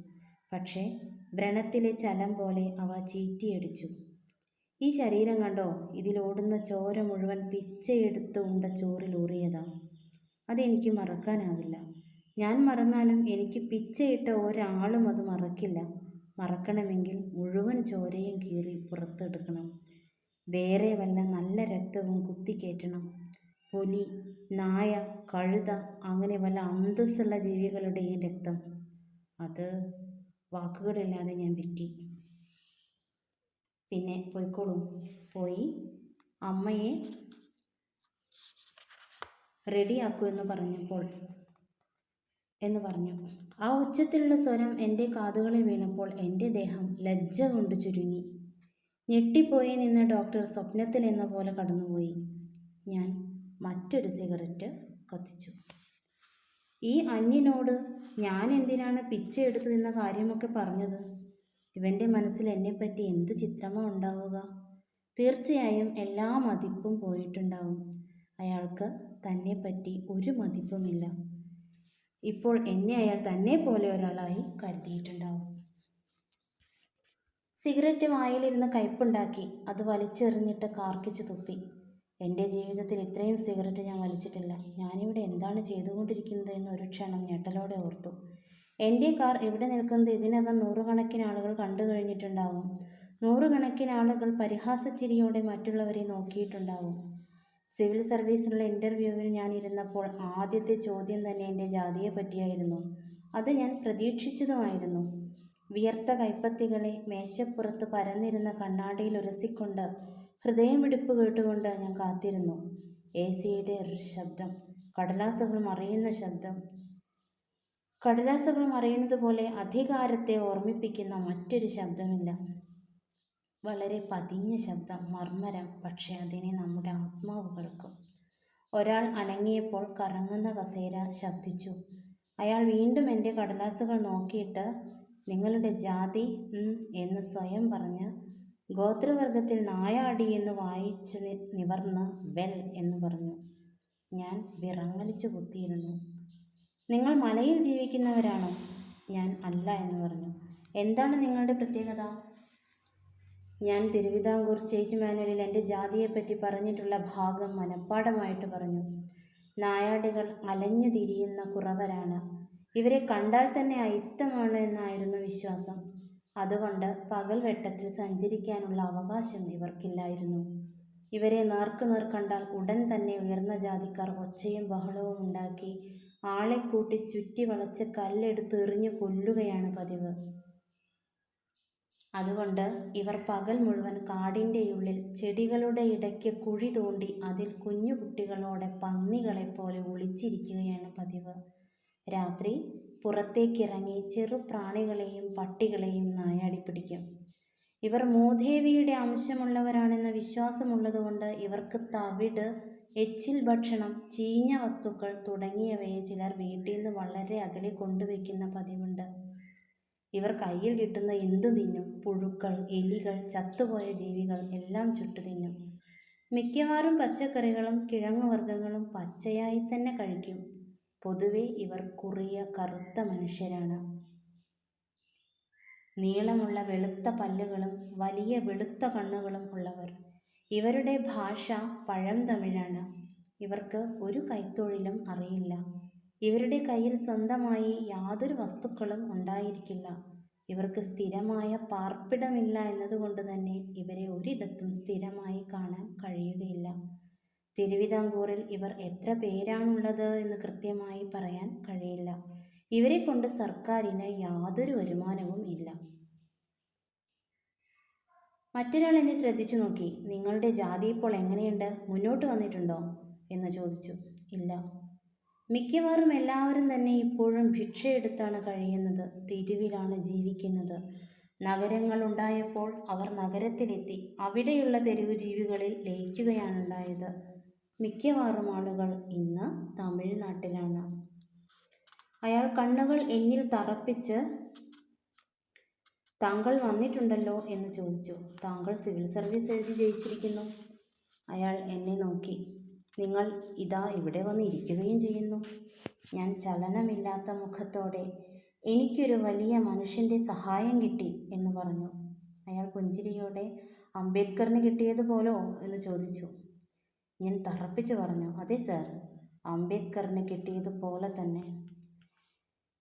പക്ഷേ വ്രണത്തിലെ ചലം പോലെ അവ ചീറ്റിയടിച്ചു. ഈ ശരീരം കണ്ടോ? ഇതിലോടുന്ന ചോര മുഴുവൻ പിച്ചയെടുത്ത് ഉണ്ട ചോറിലൂറിയതാ. അതെനിക്ക് മറക്കാനാവില്ല. ഞാൻ മറന്നാലും എനിക്ക് പിച്ചയിട്ട ഒരാളും അത് മറക്കില്ല. മറക്കണമെങ്കിൽ മുഴുവൻ ചോരയും കീറി പുറത്തെടുക്കണം. വേറെ വല്ല നല്ല രക്തവും കുത്തിക്കയറ്റണം. പുലി നായ കഴുത അങ്ങനെ വല്ല അന്തസ്സുള്ള ജീവികളുടെയും രക്തം. അത് വാക്കുകളില്ലാതെ ഞാൻ വിറ്റി. പിന്നെ പോയിക്കോളൂ. പോയി അമ്മയെ റെഡിയാക്കൂ എന്ന് പറഞ്ഞപ്പോൾ എന്ന് പറഞ്ഞു. ആ ഉച്ചത്തിലുള്ള സ്വരം എന്റെ കാതുകളിൽ വീണപ്പോൾ എന്റെ ദേഹം ലജ്ജ കൊണ്ട് ചുരുങ്ങി. ഞെട്ടിപ്പോയി നിന്ന ഡോക്ടർ സ്വപ്നത്തിൽ എന്ന പോലെ കടന്നുപോയി. ഞാൻ മറ്റൊരു സിഗരറ്റ് കത്തിച്ചു. ഈ അന്യനോട് ഞാൻ എന്തിനാണ് പിച്ച എടുത്തു നിന്ന കാര്യമൊക്കെ പറഞ്ഞത്? ഇവന്റെ മനസ്സിൽ എന്നെപ്പറ്റി എന്ത് ചിത്രമോ ഉണ്ടാവുക? തീർച്ചയായും എല്ലാ മതിപ്പും പോയിട്ടുണ്ടാവും. അയാൾക്ക് തന്നെപ്പറ്റി ഒരു മതിപ്പുമില്ല. ഇപ്പോൾ എന്നെ അയാൾ തന്നെ പോലെ ഒരാളായി കരുതിയിട്ടുണ്ടാവും. സിഗരറ്റ് വായിലിരുന്ന് കയ്പുണ്ടാക്കി അത് വലിച്ചെറിഞ്ഞിട്ട് കാർക്കിച്ച് തുപ്പി. എന്റെ ജീവിതത്തിൽ ഇത്രയും സിഗരറ്റ് ഞാൻ വലിച്ചിട്ടില്ല. ഞാനിവിടെ എന്താണ് ചെയ്തുകൊണ്ടിരിക്കുന്നത് എന്ന് ഒരു ക്ഷണം ഞെട്ടലോടെ ഓർത്തു. എന്റെ കാർ ഇവിടെ നിൽക്കുന്നത്? ഇതിനകം നൂറുകണക്കിന് ആളുകൾ കണ്ടു കഴിഞ്ഞിട്ടുണ്ടാവും. നൂറുകണക്കിന് ആളുകൾ പരിഹാസച്ചിരിയോടെ മറ്റുള്ളവരെ നോക്കിയിട്ടുണ്ടാവും. സിവിൽ സർവീസിനുള്ള ഇന്റർവ്യൂവിൽ ഞാൻ ഇരുന്നപ്പോൾ ആദ്യത്തെ ചോദ്യം തന്നെ എന്റെ ജാതിയെ പറ്റിയായിരുന്നു. അത് ഞാൻ പ്രതീക്ഷിച്ചതുമായിരുന്നു. വിയർത്ത കൈപ്പത്തികളെ മേശപ്പുറത്ത് പരന്നിരുന്ന കണ്ണാടിയിൽ ഉരസിക്കൊണ്ട് ഹൃദയമിടിപ്പ് കേട്ടുകൊണ്ട് ഞാൻ കാത്തിരുന്നു. എ സിയുടെ ശബ്ദം കടലാസുകൾ മറിയുന്ന ശബ്ദം. കടലാസുകൾ മറിയുന്നത് പോലെ അധികാരത്തെ ഓർമ്മിപ്പിക്കുന്ന മറ്റൊരു ശബ്ദമില്ല. വളരെ പതിഞ്ഞ ശബ്ദം മർമ്മരം പക്ഷെ അതിനെ നമ്മുടെ ആത്മാവ് കേൾക്കും ഒരാൾ അനങ്ങിയപ്പോൾ കറങ്ങുന്ന കസേര ശബ്ദിച്ചു. അയാൾ വീണ്ടും എന്റെ കടലാസുകൾ നോക്കിയിട്ട് നിങ്ങളുടെ ജാതി എന്ന് സ്വയം പറഞ്ഞ് ഗോത്രവർഗത്തിൽ നായാടി എന്ന് വായിച്ച് നിവർന്ന് വെൽ എന്ന് പറഞ്ഞു. ഞാൻ വിറങ്ങലിച്ചു കുത്തിയിരുന്നു. നിങ്ങൾ മലയിൽ ജീവിക്കുന്നവരാണോ? ഞാൻ അല്ല എന്ന് പറഞ്ഞു. എന്താണ് നിങ്ങളുടെ പ്രത്യേകത? ഞാൻ തിരുവിതാംകൂർ സ്റ്റേറ്റ് മാനുവലിൽ എന്റെ ജാതിയെപ്പറ്റി പറഞ്ഞിട്ടുള്ള ഭാഗം മനഃപ്പാടമായിട്ട് പറഞ്ഞു. നായാടികൾ അലഞ്ഞു തിരിയുന്ന കുറവരാണ്. ഇവരെ കണ്ടാൽ തന്നെ അയിത്തമാണ് എന്നായിരുന്നു വിശ്വാസം. അതുകൊണ്ട് പകൽ വെട്ടത്തിൽ സഞ്ചരിക്കാനുള്ള അവകാശം ഇവർക്കില്ലായിരുന്നു. ഇവരെ നേർക്കു നേർ കണ്ടാൽ ഉടൻ തന്നെ ഉയർന്ന ജാതിക്കാർ ഒച്ചയും ബഹളവും ഉണ്ടാക്കി ആളെ കൂട്ടി ചുറ്റി വളച്ച് കല്ലെടുത്ത് എറിഞ്ഞു കൊല്ലുകയാണ് പതിവ്. അതുകൊണ്ട് ഇവർ പകൽ മുഴുവൻ കാടിന്റെ ഉള്ളിൽ ചെടികളുടെ ഇടയ്ക്ക് കുഴി തോണ്ടി അതിൽ കുഞ്ഞു കുട്ടികളോടെ പന്നികളെ പോലെ ഒളിച്ചിരിക്കുകയാണ് പതിവ്. രാത്രി പുറത്തേക്കിറങ്ങി ചെറു പ്രാണികളെയും പട്ടികളെയും നായാടി പിടിക്കും. ഇവർ മൂദേവിയുടെ അംശമുള്ളവരാണെന്ന വിശ്വാസമുള്ളതുകൊണ്ട് ഇവർക്ക് തവിട് എച്ചിൽ ഭക്ഷണം ചീഞ്ഞ വസ്തുക്കൾ തുടങ്ങിയവയെ ചിലർ വീട്ടിൽ നിന്ന് വളരെ അകലെ കൊണ്ടുവയ്ക്കുന്ന പതിവുണ്ട്. ഇവർ കയ്യിൽ കിട്ടുന്ന എന്തു തിന്നും? പുഴുക്കൾ എലികൾ ചത്തുപോയ ജീവികൾ എല്ലാം ചുട്ടു തിന്നും. മിക്കവാറും പച്ചക്കറികളും കിഴങ്ങുവർഗങ്ങളും പച്ചയായി തന്നെ കഴിക്കും. പൊതുവെ ഇവർ കുറിയ കറുത്ത മനുഷ്യരാണ്. നീളമുള്ള വെളുത്ത പല്ലുകളും വലിയ വെളുത്ത കണ്ണുകളും ഉള്ളവർ. ഇവരുടെ ഭാഷ പഴം തമിഴാണ്. ഇവർക്ക് ഒരു കൈത്തൊഴിലും അറിയില്ല. ഇവരുടെ കയ്യിൽ സ്വന്തമായി യാതൊരു വസ്തുക്കളും ഉണ്ടായിരിക്കില്ല. ഇവർക്ക് സ്ഥിരമായ പാർപ്പിടമില്ല എന്നതുകൊണ്ട് തന്നെ ഇവരെ ഒരിടത്തും സ്ഥിരമായി കാണാൻ കഴിയുകയില്ല. തിരുവിതാംകൂറിൽ ഇവർ എത്ര പേരാണുള്ളത് എന്ന് കൃത്യമായി പറയാൻ കഴിയില്ല. ഇവരെ കൊണ്ട് സർക്കാരിന് യാതൊരു വരുമാനവും ഇല്ല. മറ്റൊരാൾ എന്നെ ശ്രദ്ധിച്ചു നോക്കി. നിങ്ങളുടെ ജാതി ഇപ്പോൾ എങ്ങനെയുണ്ട്? മുന്നോട്ട് വന്നിട്ടുണ്ടോ? എന്ന് ചോദിച്ചു. ഇല്ല. മിക്കവാറും എല്ലാവരും തന്നെ ഇപ്പോഴും ഭിക്ഷയെടുത്താണ് കഴിയുന്നത് തെരുവിലാണ് ജീവിക്കുന്നത്. നഗരങ്ങൾ ഉണ്ടായപ്പോൾ അവർ നഗരത്തിലെത്തി അവിടെയുള്ള തെരുവ് ജീവികളിൽ ലയിക്കുകയാണുണ്ടായത്. മിക്കവാറും ആളുകൾ ഇന്ന് തമിഴ്നാട്ടിലാണ്. അയാൾ കണ്ണുകൾ എന്നിൽ തറപ്പിച്ച് താങ്കൾ വന്നിട്ടുണ്ടല്ലോ എന്ന് ചോദിച്ചു. താങ്കൾ സിവിൽ സർവീസ് എഴുതി ജയിച്ചിരിക്കുന്നു. അയാൾ എന്നെ നോക്കി. നിങ്ങൾ ഇതാ ഇവിടെ വന്ന് ഇരിക്കുകയും ചെയ്യുന്നു. ഞാൻ ചലനമില്ലാത്ത മുഖത്തോടെ എനിക്കൊരു വലിയ മനുഷ്യന്റെ സഹായം കിട്ടി എന്ന് പറഞ്ഞു. അയാൾ പുഞ്ചിരിയോടെ അംബേദ്കറിന് കിട്ടിയതുപോലോ എന്ന് ചോദിച്ചു. ഞാൻ തറപ്പിച്ചു പറഞ്ഞു അതെ സർ അംബേദ്കറിന് കിട്ടിയതുപോലെ തന്നെ.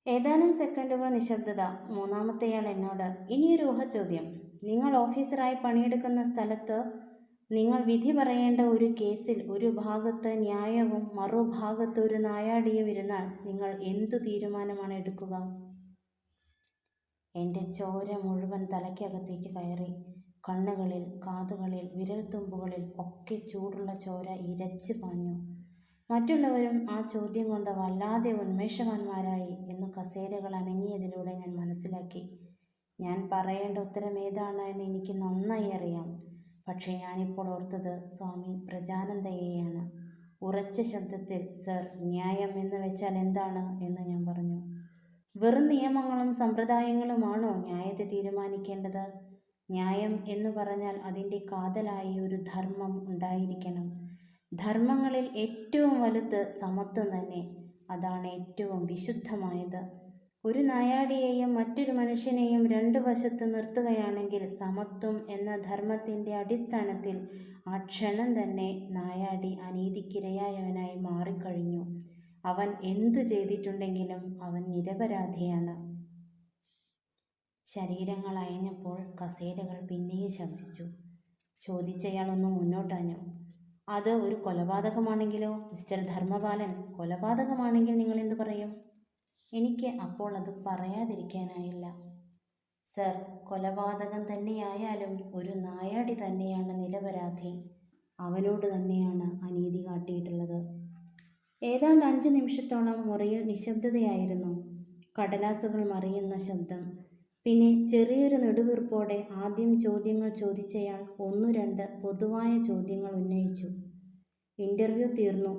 ഏതാനും സെക്കൻഡുകൾ നിശബ്ദത. മൂന്നാമത്തെയാൾ എന്നോട് ഇനിയൊരു ഊഹ ചോദ്യം നിങ്ങൾ ഓഫീസറായി പണിയെടുക്കുന്ന സ്ഥലത്ത് നിങ്ങൾ വിധി പറയേണ്ട ഒരു കേസിൽ ഒരു ഭാഗത്ത് ന്യായവും മറുഭാഗത്ത് ഒരു നായാടിയും ഇരുന്നാൽ നിങ്ങൾ എന്തു തീരുമാനമാണ് എടുക്കുക? എന്റെ ചോര മുഴുവൻ തലയ്ക്കകത്തേക്ക് കയറി. കണ്ണുകളിൽ കാതുകളിൽ വിരൽത്തുമ്പുകളിൽ ഒക്കെ ചൂടുള്ള ചോര ഇരച്ച് പാഞ്ഞു. മറ്റുള്ളവരും ആ ചോദ്യം കൊണ്ട് വല്ലാതെ ഉന്മേഷവാന്മാരായി എന്ന് കസേരകൾ അനങ്ങിയതിലൂടെ ഞാൻ മനസ്സിലാക്കി. ഞാൻ പറയേണ്ട ഉത്തരം ഏതാണ് എന്ന് എനിക്ക് നന്നായി അറിയാം. പക്ഷേ ഞാനിപ്പോൾ ഓർത്തത് സ്വാമി പ്രജാനന്ദയെയാണ്. ഉറച്ച ശബ്ദത്തിൽ സർ ന്യായം എന്ന് വെച്ചാൽ എന്താണ്? എന്ന് ഞാൻ പറഞ്ഞു. വെറും നിയമങ്ങളും സമ്പ്രദായങ്ങളുമാണോ ന്യായത്തെ തീരുമാനിക്കേണ്ടത്? ന്യായം എന്ന് പറഞ്ഞാൽ അതിന്റെ കാതലായി ഒരു ധർമ്മം ഉണ്ടായിരിക്കണം. ധർമ്മങ്ങളിൽ ഏറ്റവും വലുത് സമത്വം തന്നെ. അതാണ് ഏറ്റവും വിശുദ്ധമായത്. ഒരു നായാടിയെയും മറ്റൊരു മനുഷ്യനെയും രണ്ടു വശത്ത് നിർത്തുകയാണെങ്കിൽ സമത്വം എന്ന ധർമ്മത്തിന്റെ അടിസ്ഥാനത്തിൽ ആ ക്ഷണം തന്നെ നായാടി അനീതിക്കിരയായവനായി മാറിക്കഴിഞ്ഞു. അവൻ എന്തു ചെയ്തിട്ടുണ്ടെങ്കിലും അവൻ നിരപരാധിയാണ്. ശരീരങ്ങൾ അയഞ്ഞപ്പോൾ കസേരകൾ പിന്നെയും ശബ്ദിച്ചു. ചോദിച്ചയാൾ ഒന്ന് മുന്നോട്ടാഞ്ഞു. അത് ഒരു കൊലപാതകമാണെങ്കിലോ മിസ്റ്റർ ധർമ്മപാലൻ? കൊലപാതകമാണെങ്കിൽ നിങ്ങൾ എന്തു പറയും? എനിക്ക് അപ്പോൾ അത് പറയാതിരിക്കാനായില്ല. സർ കൊലപാതകം തന്നെയായാലും ഒരു നായാടി തന്നെയാണ് നിരപരാധി. അവനോട് തന്നെയാണ് അനീതി കാട്ടിയിട്ടുള്ളത്. ഏതാണ്ട് അഞ്ച് നിമിഷത്തോളം മുറിയിൽ നിശബ്ദതയായിരുന്നു. കടലാസുകൾ മറിയുന്ന ശബ്ദം. പിന്നെ ചെറിയൊരു നെടുവീർപ്പോടെ ആദ്യം ചോദ്യങ്ങൾ ചോദിച്ചയാൾ ഒന്നു രണ്ട് പൊതുവായ ചോദ്യങ്ങൾ ഉന്നയിച്ചു. ഇന്റർവ്യൂ തീർന്നു.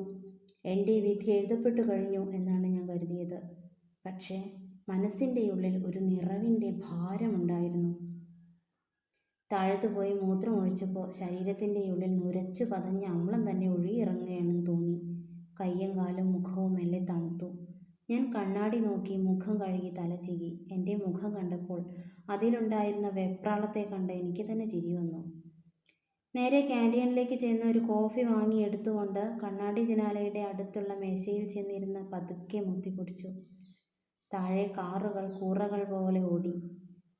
എന്റെ വിധി എഴുതപ്പെട്ടു കഴിഞ്ഞു എന്നാണ് ഞാൻ കരുതിയത്. പക്ഷേ മനസ്സിന്റെ ഉള്ളിൽ ഒരു നിറവിന്റെ ഭാരമുണ്ടായിരുന്നു താഴത്തു പോയി മൂത്രം ഒഴിച്ചപ്പോൾ ശരീരത്തിന്റെ ഉള്ളിൽ നുരച്ചു പതഞ്ഞ അമ്ലം തന്നെ ഒഴുകിയിറങ്ങുകയാണെന്ന് തോന്നി. കയ്യും കാലും മുഖവും മെല്ലെ തണുത്തു. ഞാൻ കണ്ണാടി നോക്കി മുഖം കഴുകി തല ചീകി. എന്റെ മുഖം കണ്ടപ്പോൾ അതിലുണ്ടായിരുന്ന വെപ്രാളത്തെ കണ്ട് എനിക്ക് തന്നെ ചിരി വന്നു. നേരെ ക്യാന്റീനിലേക്ക് ചെന്ന് ഒരു കോഫി വാങ്ങി എടുത്തുകൊണ്ട് കണ്ണാടി ജനാലയുടെ അടുത്തുള്ള മേശയിൽ ചെന്നിരുന്ന് പതുക്കെ മുത്തി കുടിച്ചു. താഴെ കാറുകൾ കൂറകൾ പോലെ ഓടി.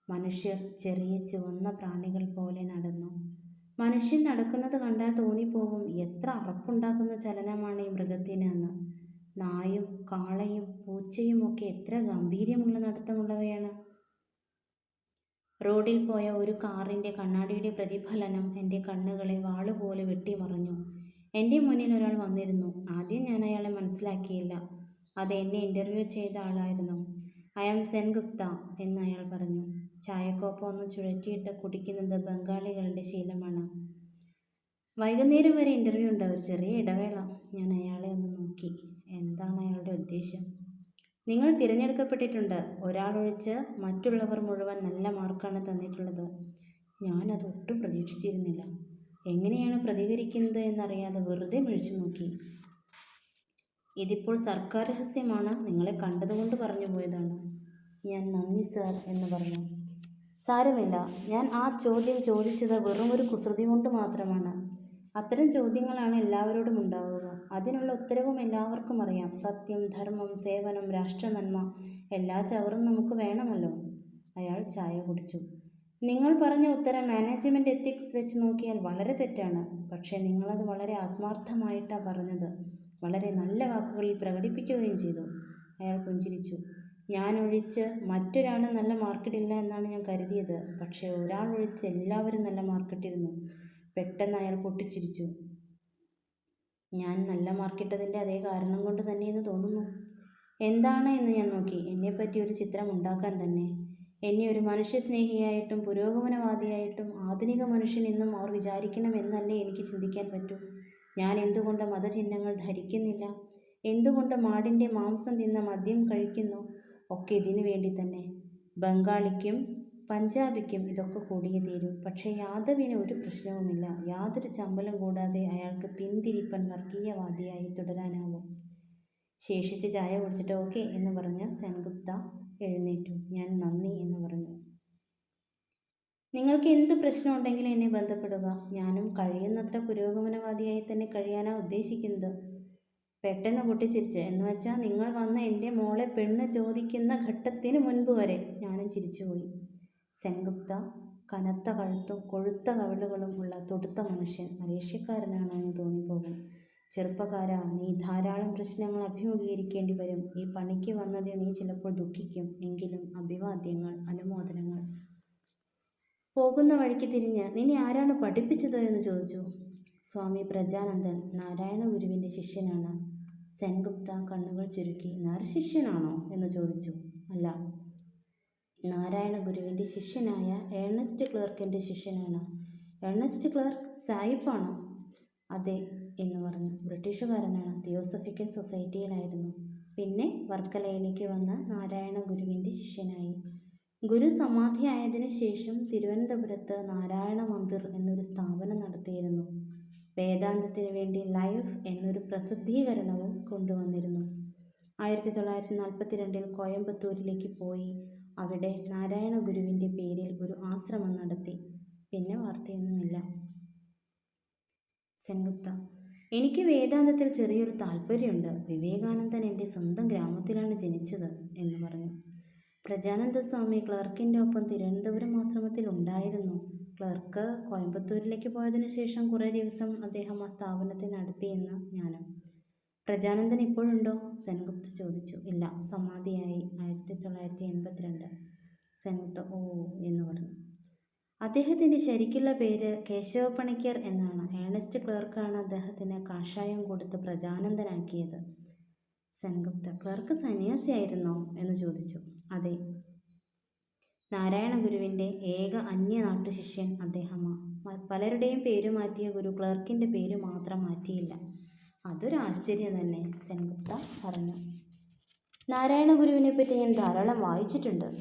മനുഷ്യർ ചെറിയ ചുവന്ന പ്രാണികൾ പോലെ നടന്നു. മനുഷ്യൻ നടക്കുന്നത് കണ്ടാൽ തോന്നിപ്പോകും. എത്ര അറപ്പുണ്ടാക്കുന്ന ചലനമാണ് ഈ മൃഗത്തിനെന്ന് നായും കാളയും പൂച്ചയും ഒക്കെ എത്ര ഗംഭീര്യമുള്ള നടത്തമുള്ളവയാണ്. റോഡിൽ പോയ ഒരു കാറിന്റെ കണ്ണാടിയുടെ പ്രതിഫലനം എന്റെ കണ്ണുകളെ വാളുപോലെ വെട്ടിമറഞ്ഞു. എന്റെ മുന്നിൽ ഒരാൾ വന്നിരുന്നു. ആദ്യം ഞാൻ അയാളെ മനസ്സിലാക്കിയില്ല. അത് എന്നെ ഇന്റർവ്യൂ ചെയ്ത ആളായിരുന്നു. ഐ ആം സെൻഗുപ്ത എന്ന് അയാൾ പറഞ്ഞു. ചായക്കോപ്പം ഒന്ന് ചുഴറ്റിയിട്ട് കുടിക്കുന്നത് ബംഗാളികളുടെ ശീലമാണ്. വൈകുന്നേരം വരെ ഇന്റർവ്യൂ ഉണ്ട്. ഒരു ചെറിയ ഇടവേള. ഞാൻ അയാളെ ഒന്ന് നോക്കി. എന്താണ് അയാളുടെ ഉദ്ദേശം? നിങ്ങൾ തിരഞ്ഞെടുക്കപ്പെട്ടിട്ടുണ്ട്. ഒരാളൊഴിച്ച് മറ്റുള്ളവർ മുഴുവൻ നല്ല മാർക്കാണ് തന്നിട്ടുള്ളത്. ഞാനത് ഒട്ടും പ്രതീക്ഷിച്ചിരുന്നില്ല. എങ്ങനെയാണ് പ്രതികരിക്കുന്നത് എന്നറിയാതെ വെറുതെ മിഴിച്ചു നോക്കി. ഇതിപ്പോൾ സർക്കാർ രഹസ്യമാണ്. നിങ്ങളെ കണ്ടതുകൊണ്ട് പറഞ്ഞു പോയതാണ്. ഞാൻ നന്ദി സർ എന്ന് പറഞ്ഞു. സാരമില്ല. ഞാൻ ആ ചോദ്യം ചോദിച്ചത് വെറും ഒരു കുസൃതി കൊണ്ട് മാത്രമാണ്. അത്തരം ചോദ്യങ്ങളാണ് എല്ലാവരോടും ഉണ്ടാവുക. അതിനുള്ള ഉത്തരവും എല്ലാവർക്കും അറിയാം. സത്യം ധർമ്മം സേവനം രാഷ്ട്രനന്മ എല്ലാ ചവറും നമുക്ക് വേണമല്ലോ. അയാൾ ചായ കുടിച്ചു. നിങ്ങൾ പറഞ്ഞ ഉത്തരം മാനേജ്മെന്റ് എത്തിക്സ് വെച്ച് നോക്കിയാൽ വളരെ തെറ്റാണ്. പക്ഷേ നിങ്ങളത് വളരെ ആത്മാർത്ഥമായിട്ടാണ് പറഞ്ഞത്. വളരെ നല്ല വാക്കുകളിൽ പ്രകടിപ്പിക്കുകയും ചെയ്തു. അയാൾ പുഞ്ചിരിച്ചു. ഞാൻ ഒഴിച്ച് മറ്റൊരാളും നല്ല മാർക്കിട്ടില്ല എന്നാണ് ഞാൻ കരുതിയത്. പക്ഷേ ഒരാൾ ഒഴിച്ച് എല്ലാവരും നല്ല മാർക്കിട്ടിരുന്നു പെട്ടെന്ന് അയാൾ പൊട്ടിച്ചിരിച്ചു. ഞാൻ നല്ല മാർക്കിട്ടതിന്റെ അതേ കാരണം കൊണ്ട് തന്നെയെന്ന് തോന്നുന്നു. എന്താണ് എന്ന് ഞാൻ നോക്കി. എന്നെപ്പറ്റി ഒരു ചിത്രം ഉണ്ടാക്കാൻ തന്നെ. എന്നെ ഒരു മനുഷ്യസ്നേഹിയായിട്ടും പുരോഗമനവാദിയായിട്ടും ആധുനിക മനുഷ്യൻ എന്നും അവർ വിചാരിക്കണമെന്നല്ലേ എനിക്ക് ചിന്തിക്കാൻ പറ്റൂ. ഞാൻ എന്തുകൊണ്ട് മതചിഹ്നങ്ങൾ ധരിക്കുന്നില്ല? എന്തുകൊണ്ട് മാടിന്റെ മാംസം തിന്ന മദ്യം കഴിക്കുന്നു? ഒക്കെ ഇതിനു വേണ്ടി തന്നെ. ബംഗാളിക്കും പഞ്ചാബിക്കും ഇതൊക്കെ കൂടിയേ തീരൂ. പക്ഷേ യാദവിന് ഒരു പ്രശ്നവുമില്ല. യാതൊരു ചമ്പലും കൂടാതെ അയാൾക്ക് പിന്തിരിപ്പൻ വർഗീയവാദിയായി തുടരാനാവും. ശേഷിച്ച് ചായ കുടിച്ചിട്ട് ഓക്കെ എന്ന് പറഞ്ഞ് സെൻഗുപ്ത എഴുന്നേറ്റു. ഞാൻ നന്ദി എന്ന് പറഞ്ഞു. നിങ്ങൾക്ക് എന്ത് പ്രശ്നം ഉണ്ടെങ്കിലും എന്നെ ബന്ധപ്പെടുക. ഞാനും കഴിയുന്നത്ര പുരോഗമനവാദിയായി തന്നെ കഴിയാനാണ് ഉദ്ദേശിക്കുന്നത്. പെട്ടെന്ന് പൊട്ടിച്ചിരിച്ച്. എന്ന് വെച്ചാൽ നിങ്ങൾ വന്ന എന്റെ മോളെ പെണ്ണ് ചോദിക്കുന്ന ഘട്ടത്തിന് മുൻപ് വരെ ഞാനും ചിരിച്ചുപോയി. സെൻഗുപ്ത കനത്ത കഴുത്തും കൊഴുത്ത കവിളുകളും ഉള്ള തൊടുത്ത മനുഷ്യൻ മലേഷ്യക്കാരനാണോ എന്ന് തോന്നിപ്പോകും. ചെറുപ്പക്കാരാ നീ ധാരാളം പ്രശ്നങ്ങൾ അഭിമുഖീകരിക്കേണ്ടി വരും. ഈ പണിക്ക് വന്നതിൽ നീ ചിലപ്പോൾ ദുഃഖിക്കും. എങ്കിലും അഭിവാദ്യങ്ങൾ അനുമോദനങ്ങൾ പോകുന്ന വഴിക്ക് തിരിഞ്ഞ് നിന്നെ ആരാണ് പഠിപ്പിച്ചത്? എന്ന് ചോദിച്ചു. സ്വാമി പ്രജാനന്ദൻ നാരായണ ഗുരുവിന്റെ ശിഷ്യനാണ്. സെൻഗുപ്ത കണ്ണുകൾ ചുരുക്കി നാർ ശിഷ്യനാണോ? എന്ന് ചോദിച്ചു. അല്ല. നാരായണ ഗുരുവിന്റെ ശിഷ്യനായ ഏണസ്റ്റ് ക്ലർക്കിന്റെ ശിഷ്യനാണ്. ഏണസ്റ്റ് ക്ലർക്ക് സായിപ്പാണോ. അതെ എന്ന് പറഞ്ഞു. ബ്രിട്ടീഷുകാരനാണ്. തിയോസഫിക്കൽ സൊസൈറ്റിയിലായിരുന്നു. പിന്നെ വർക്കലയിലേക്ക് വന്ന നാരായണ ഗുരുവിന്റെ ശിഷ്യനായി. ഗുരു സമാധിയായതിനു ശേഷം തിരുവനന്തപുരത്ത് നാരായണ മന്ദിർ എന്നൊരു സ്ഥാപനം നടത്തിയിരുന്നു. വേദാന്തത്തിന് വേണ്ടി ലൈഫ് എന്നൊരു പ്രസിദ്ധീകരണവും കൊണ്ടുവന്നിരുന്നു. ആയിരത്തി തൊള്ളായിരത്തി നാൽപ്പത്തി രണ്ടിൽ കോയമ്പത്തൂരിലേക്ക് പോയി. അവിടെ നാരായണ ഗുരുവിന്റെ പേരിൽ ഒരു ആശ്രമം നടത്തി. പിന്നെ വാർത്തയൊന്നുമില്ല. സെൻഗുപ്ത എനിക്ക് വേദാന്തത്തിൽ ചെറിയൊരു താല്പര്യമുണ്ട് വിവേകാനന്ദൻ എന്റെ സ്വന്തം ഗ്രാമത്തിലാണ് ജനിച്ചത് എന്ന് പറഞ്ഞു. പ്രജാനന്ദ സ്വാമി ക്ലർക്കിന്റെ ഒപ്പം തിരുവനന്തപുരം ആശ്രമത്തിൽ ഉണ്ടായിരുന്നു ക്ലർക്ക് കോയമ്പത്തൂരിലേക്ക് പോയതിനു ശേഷം കുറേ ദിവസം അദ്ദേഹം ആ സ്ഥാപനത്തെ നടത്തിയെന്ന് ജ്ഞാനം. പ്രജാനന്ദൻ ഇപ്പോഴുണ്ടോ? സെൻഗുപ്ത ചോദിച്ചു. ഇല്ല സമാധിയായി. ആയിരത്തി തൊള്ളായിരത്തി എൺപത്തിരണ്ട് സെൻഗുപ്ത ഓ എന്ന് പറഞ്ഞു. അദ്ദേഹത്തിന്റെ ശരിക്കുള്ള പേര് കേശവ പണിക്കർ എന്നാണ്. ഏണസ്റ്റ് ക്ലർക്കാണ് അദ്ദേഹത്തിന് കാഷായം കൊടുത്ത് പ്രജാനന്ദനാക്കിയത്. സെൻഗുപ്ത ക്ലർക്ക് സന്യാസിയായിരുന്നോ? എന്ന് ചോദിച്ചു. അതെ. നാരായണ ഗുരുവിന്റെ ഏക അന്യനാട്ടു ശിഷ്യൻ അദ്ദേഹമാണ് പലരുടെയും പേര് മാറ്റിയ ഗുരു ക്ലർക്കിന്റെ പേര് മാത്രം മാറ്റിയില്ല. അതൊരു ആശ്ചര്യം തന്നെ സെൻഗുപ്ത പറഞ്ഞു. നാരായണ ഗുരുവിനെ പറ്റി ഞാൻ ധാരാളം വായിച്ചിട്ടുണ്ട്.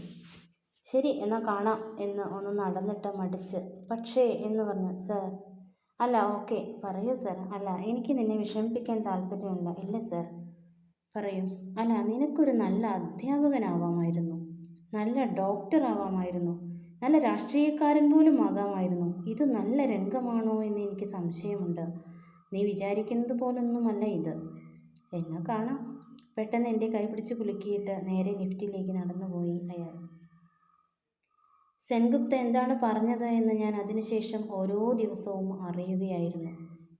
ശരി എന്നാൽ കാണാം എന്ന് ഒന്ന് നടന്നിട്ട് മടിച്ച് പക്ഷേ എന്ന് പറഞ്ഞു സർ. അല്ല ഓക്കെ പറയൂ സർ. അല്ല എനിക്ക് നിന്നെ വിഷമിപ്പിക്കാൻ താല്പര്യമില്ല. ഇല്ല സർ. പറയൂ അല്ല നിനക്കൊരു നല്ല അധ്യാപകനാവാമായിരുന്നു നല്ല ഡോക്ടർ ആവാമായിരുന്നു നല്ല രാഷ്ട്രീയക്കാരൻ പോലും ആകാമായിരുന്നു. ഇത് നല്ല രംഗമാണോ എന്ന് എനിക്ക് സംശയമുണ്ട്. നീ വിചാരിക്കുന്നത് പോലൊന്നുമല്ല ഇത്. എന്നാൽ കാണാം. പെട്ടെന്ന് എന്റെ കൈ പിടിച്ച് കുലുക്കിയിട്ട് നേരെ ലിഫ്റ്റിലേക്ക് നടന്നുപോയി അയാൾ. സെൻഗുപ്ത എന്താണ് പറഞ്ഞത് എന്ന് ഞാൻ അതിനുശേഷം ഓരോ ദിവസവും അറിയുകയായിരുന്നു.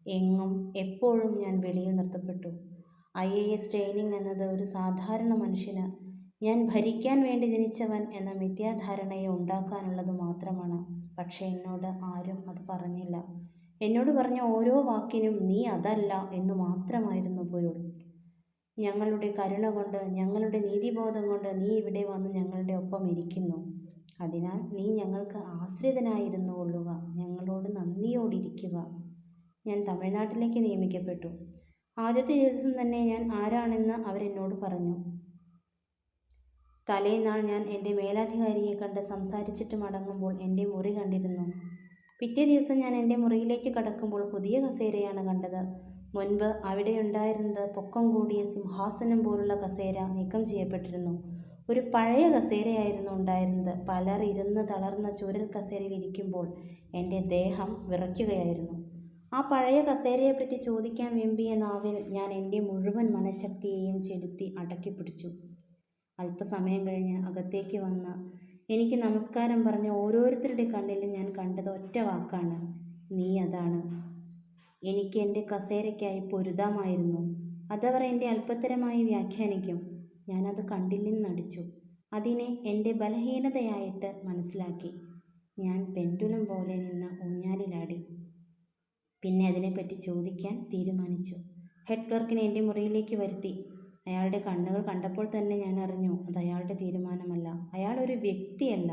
എങ്ങും എപ്പോഴും ഞാൻ വെളിയിൽ നിർത്തപ്പെട്ടു. ഐ എ എസ് ട്രെയിനിങ് എന്നത് ഒരു സാധാരണ മനുഷ്യന് ഞാൻ ഭരിക്കാൻ വേണ്ടി ജനിച്ചവൻ എന്ന മിഥ്യാധാരണയെ ഉണ്ടാക്കാനുള്ളത് മാത്രമാണ്. പക്ഷേ എന്നോട് ആരും അത് പറഞ്ഞില്ല. എന്നോട് പറഞ്ഞ ഓരോ വാക്കിനും നീ അതല്ല എന്ന് മാത്രമായിരുന്നു പൊരുൾ. ഞങ്ങളുടെ കരുണ കൊണ്ട് ഞങ്ങളുടെ നീതിബോധം കൊണ്ട് നീ ഇവിടെ വന്ന് ഞങ്ങളുടെ ഒപ്പം ഇരിക്കുന്നു. അതിനാൽ നീ ഞങ്ങൾക്ക് ആശ്രിതനായിരുന്നു കൊള്ളുക ഞങ്ങളോട് നന്ദിയോടിരിക്കുക. ഞാൻ തമിഴ്നാട്ടിലേക്ക് നിയമിക്കപ്പെട്ടു. ആദ്യത്തെ ദിവസം തന്നെ ഞാൻ ആരാണെന്ന് അവരെന്നോട് പറഞ്ഞു. തലേനാൾ ഞാൻ എന്റെ മേലാധികാരിയെ കണ്ട് സംസാരിച്ചിട്ട് മടങ്ങുമ്പോൾ എന്റെ മുറി കണ്ടിരുന്നു. പിറ്റേ ദിവസം ഞാൻ എന്റെ മുറിയിലേക്ക് കടക്കുമ്പോൾ പുതിയ കസേരയാണ് കണ്ടത്. മുൻപ് അവിടെ ഉണ്ടായിരുന്നത് പൊക്കം കൂടിയ സിംഹാസനം പോലുള്ള കസേര നീക്കം ചെയ്യപ്പെട്ടിരുന്നു. ഒരു പഴയ കസേരയായിരുന്നു ഉണ്ടായിരുന്നത്. പലർ ഇരുന്ന് തളർന്ന ചുരൽ കസേരയിൽ ഇരിക്കുമ്പോൾ എന്റെ ദേഹം വിറയ്ക്കുകയായിരുന്നു. ആ പഴയ കസേരയെപ്പറ്റി ചോദിക്കാൻ വെമ്പിയ നാവിൽ ഞാൻ എന്റെ മുഴുവൻ മനഃശക്തിയെയും ചെലുത്തി അടക്കി പിടിച്ചു. അല്പസമയം കഴിഞ്ഞ് അകത്തേക്ക് വന്ന എനിക്ക് നമസ്കാരം പറഞ്ഞ ഓരോരുത്തരുടെ കണ്ണിലും ഞാൻ കണ്ടത് ഒറ്റ വാക്കാണ് നീ അതാണ്. എനിക്ക് എന്റെ കസേരയ്ക്കായി പൊരുതാമായിരുന്നു. അതവർ എന്റെ അല്പത്തരമായി വ്യാഖ്യാനിക്കും. ഞാനത് കണ്ടില്ലെന്ന് നടിച്ചു. അതിനെ എന്റെ ബലഹീനതയായിട്ട് മനസ്സിലാക്കി. ഞാൻ പെൻഡുലം പോലെ നിന്ന് ഊഞ്ഞാലിലാടി. പിന്നെ അതിനെപ്പറ്റി ചോദിക്കാൻ തീരുമാനിച്ചു. ഹെഡ് ക്ലർക്കിനെ എന്റെ മുറിയിലേക്ക് വരുത്തി. അയാളുടെ കണ്ണുകൾ കണ്ടപ്പോൾ തന്നെ ഞാൻ അറിഞ്ഞു അത് അയാളുടെ തീരുമാനമല്ല. അയാൾ ഒരു വ്യക്തിയല്ല.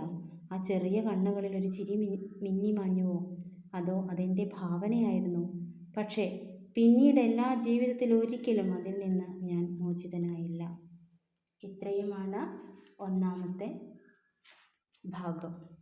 ആ ചെറിയ കണ്ണുകളിൽ ഒരു ചിരി മിന്നി മാഞ്ഞുവോ? അതോ അതെന്റെ ഭാവനയായിരുന്നു? പക്ഷേ പിന്നീട് എല്ലാ ജീവിതത്തിൽ ഒരിക്കലും അതിൽ നിന്ന് ഞാൻ മോചിതനായില്ല. ഇത്രയുമാണ് ഒന്നാമത്തെ ഭാഗം.